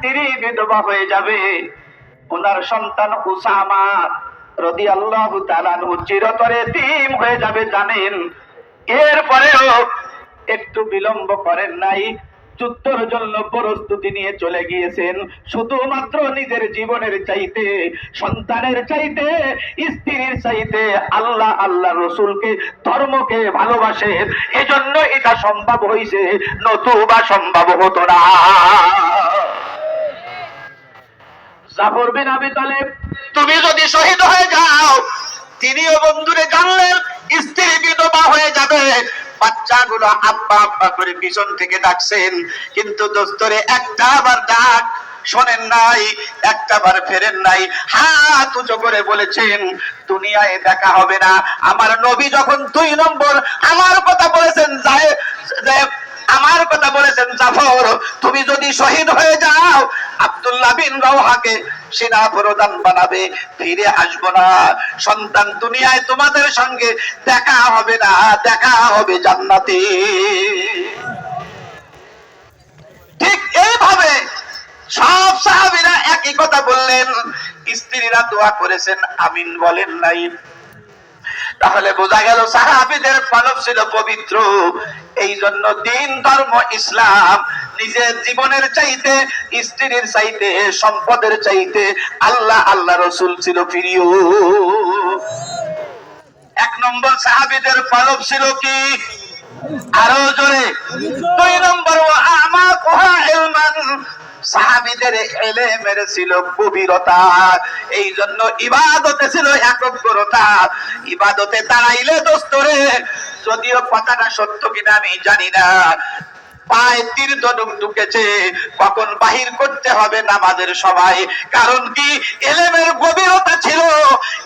স্ত্রী বিধবা হয়ে যাবে। ওনার সন্তান উসামা রদি আল্লাহ চিরতরে তিম হয়ে যাবে, জানেন। এরপরেও একটু বিলম্ব করেন নাই। জন্য প্রস্তুতি নিয়ে চলে গিয়েছেন। শুধুমাত্র নিজের জীবনের চাইতে, সন্তানের চাইতে, স্ত্রীর চাইতে আল্লাহ আল্লাহ রসুলকে, ধর্মকে ভালোবাসেন। এজন্য এটা সম্ভব হয়েছে নতুবা সম্ভব হতো না। জাফর বিন আবি তালেব। তুমি যদি শহীদ হয়ে যাও, তিনিও বন্ধুরে জানলেন, স্ত্রী বিধবা হয়ে যাবে। বাচ্চাগুলো আব্বা আব্বা করে পিছন থেকে ডাকছেন। কিন্তু দোস্তরে, একটা আবার ডাক শোনেন নাই, একটা বার ফেরেন নাই। হাত উঁচু করে বলেছেন, দুনিয়ায় দেখা হবে না। আমার নবী যখন দুই নম্বর, আমার কথা বলেছেন যায় আমার কথা বলেছেন জাফর। তুমি যদি শহীদ হয়ে যাও আব্দুল্লাহ বিন রওহাকে সেনা বানাবে। ফিরে আসব না। সন্তান দুনিয়ায় তোমাদের সঙ্গে দেখা হবে না, দেখা হবে জান্নাতে। ঠিক এইভাবে সব সাহাবীরা একই কথা বললেন। স্ত্রীরা দোয়া করেছেন, আমিন বলেন নাই। তাহলে বোঝা গেল সাহাবিদের পালক ছিল পবিত্র। এই জন্য দিন, ধর্ম, ইসলাম নিজের জীবনের চাইতে, স্ত্রীর চাইতে, সম্পদের চাইতে আল্লাহ আল্লাহ রসুল ছিল প্রিয়। এক নম্বর সাহাবিদের পালক ছিল কি? আরও জোরে। দুই নম্বর আমা কোহা ইলমান। সাহাবিদের এলেমের ছিল গভীরতা। এই জন্য ইবাদতে ছিল একগ্রতা। ইবাদতে তারাইলে দোস্তরে যদিও কথাটা সত্য কিনা আমি জানি না। পায়ে তীর ধনুক ঢুকেছে। কখন বাহির করতে হবে নামাজের সবাই কারণ কি? এলেমের গভীরতা ছিল।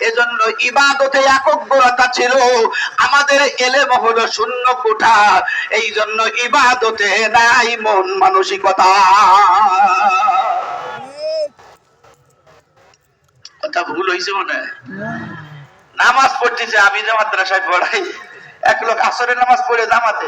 এজন্য ইবাদতে একগ্রতা ছিল। আমাদের এলেম হলো শূন্য কোঠা। এই জন্য ইবাদতে নাই মন মানসিকতা। কথা ভুল হয়েছে মনে নামাজ পড়তেছে, আমি যে মাদ্রাসায় পড়াই। এক লোক আসরের নামাজ পড়ে জামাতে।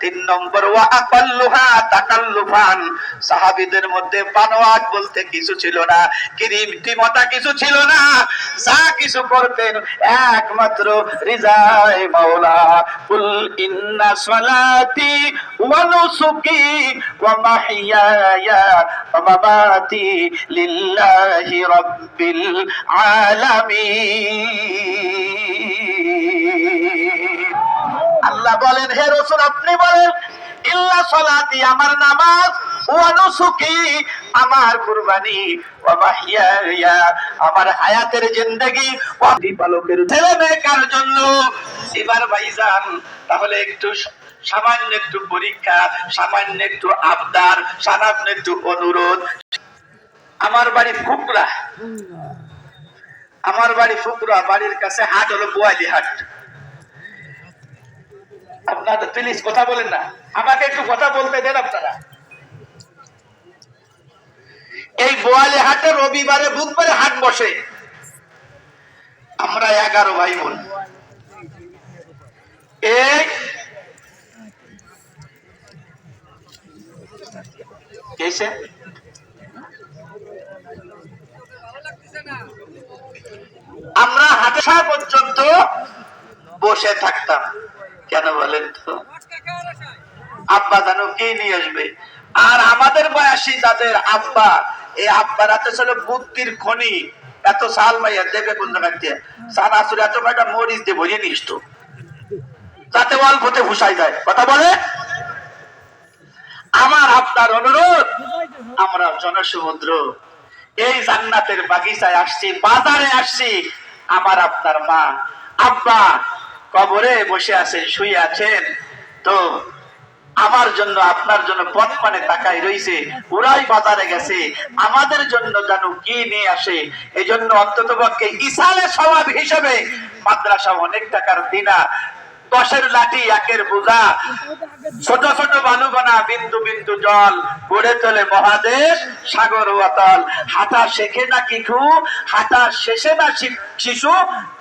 তিন নম্বর, ওয়া তাকাল্লুফান। সাহাবীদের মধ্যে বানোয়াট বলতে কিছু ছিল না কৃত্রিমতা কিছু ছিল না, যা কিছু করতেন একমাত্র রিজায় মাওলা। কুল ইন্না সালাতি ওয়া নুসুকি ওয়া মাহইয়ায়া ওয়া মামাতি লিল্লাহি রাব্বিল আলামিন। আল্লাহ বলেন, হে রসুল, আপনি বলেন, ইল্লা সলাতি, আমার নামাজ আমার কুরবানি আমার হায়াতের জিন্দেগি পালকের ছেলে মেয়ে কার জন্য। এবার ভাইজান, তাহলে একটু সামান্য একটু পরীক্ষা, সামান্য একটু আবদার, সামান্য একটু অনুরোধ। আমার বাড়ি ফুকরা। আমার বাড়ি ফুকরা, বাড়ির কাছে হাট হলো বোয়ালি হাট আপনারা প্লিজ কথা বলেন না। আমাকে একটু কথা বলতে দেন আপনারা। এই বোয়ালি হাটে রবিবারে, বুধবারে হাট বসে। আমরা এগারো ভাই বোন আমরা হাটে পর্যন্ত বসে থাকতাম। কেন বলেন তো? আব্বা জানো কে নিয়ে আসবে? আর আমাদের বয়সী যাদের আব্বা, এই আব্বার হাতে ছিল বুদ্ধির খনি। এত সাল মাইয়া দেবে জায়গা দিয়ে? সান আসলে এত কয়টা মরিচ দিয়ে ভরিয়ে নিস তো। যাতে অল্পতে ভুসাই যায়। কথা বলে? আমার আপনার অনুরোধ, আমরা জনসমুদ্র, এই জান্নাতের বাগিচায় আসছি, বাজারে আসছি, আমার আপনার মা। আব্বা কবরে বসে আছেন, শুয়ে আছেন। তো আমার জন্য, আপনার জন্য পথ মানে তাকাই রয়েছে ওরাই বাজারে গেছে। আমাদের জন্য যেন কি নিয়ে আসে এই জন্য অন্তত পক্ষে ইসালে স্বভাব হিসেবে মাদ্রাসা অনেক টাকার দিনা। দশের লাঠি একের বোঝা। ছোট ছোট বালুকণা বিন্দু বিন্দু জল গড়ে তোলে মহাদেশ, সাগর অতল। হাঁটা শেখে না কিখু হাঁটা শেষে না শিশু,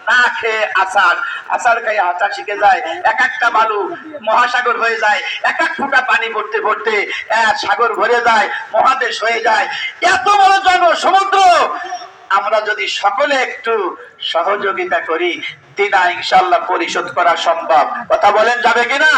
না খেয়ে আষাঢ়। আষাঢ় খাই হাঁটা শিখে যায়, এক একটা বালু মহাসাগর হয়ে যায়, এক এক ফুটা পানি পড়তে পড়তে সাগর ভরে যায়, মহাদেশ হয়ে যায়। এত বড় জন সমুদ্র আমরা যদি সকলে একটু সহযোগিতা করি, তিনা ইনশাল্লাহ পরিশোধ করা সম্ভব। কথা বলেন যাবে কিনা?